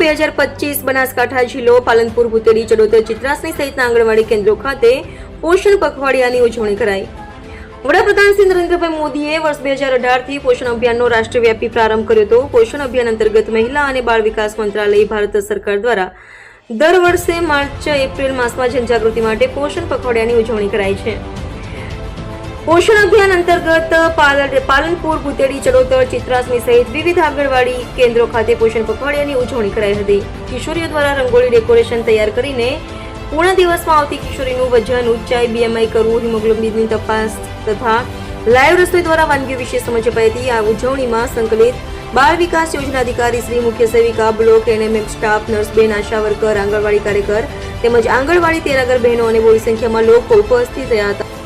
બે હજાર પચીસ બનાસકાંઠા જિલ્લો પાલનપુર ભૂતેડી ચડોતર ચિત્રાસની સહિતના આંગણવાડી કેન્દ્રો ખાતે પોષણ પખવાડિયાની ઉજવણી કરાઈ. વડાપ્રધાન શ્રી નરેન્દ્રભાઈ મોદીએ વર્ષ બે હજાર અઢારથી પોષણ અભિયાનનો રાષ્ટ્રવ્યાપી પ્રારંભ કર્યો હતો. પોષણ અભિયાન અંતર્ગત મહિલા અને બાળ વિકાસ મંત્રાલય, ભારત સરકાર દ્વારા દર વર્ષે માર્ચ, એપ્રિલ માસમાં જનજાગૃતિ માટે પોષણ પખવાડિયાની ઉજવણી કરાય છે. પોષણ અભિયાન અંતર્ગત પાલ- પાલનપુર, ભૂતેડી ચડોતર ચિત્રાસમી સહિત વિવિધ આંગણવાડી કેન્દ્રો ખાતે પોષણ પખવાડિયાની ઉજવણી કરાઈ હતી. કિશોરીઓ દ્વારા રંગોળી ડેકોરેશન તૈયાર કરીને પૂર્ણ દિવસમાં આવતી કિશોરીનું વજન ઊંચાઈ બીએમઆઈ કરવું હિમોગ્લોબિનની તપાસ તથા લાઈવ રસોઈ દ્વારા વાનગીઓ વિશે સમજ અપાઈ હતી. આ ઉજવણીમાં સંકલિત બાળ વિકાસ યોજના અધિકારી શ્રી મુખ્ય સેવિકા બ્લોક એનએમએમ સ્ટાફ નર્સ બેન આશા વર્કર, આંગણવાડી કાર્યકર તેમજ આંગણવાડી તેરાગર બહેનો અને મોટી સંખ્યામાં લોકો ઉપસ્થિત રહ્યા હતા.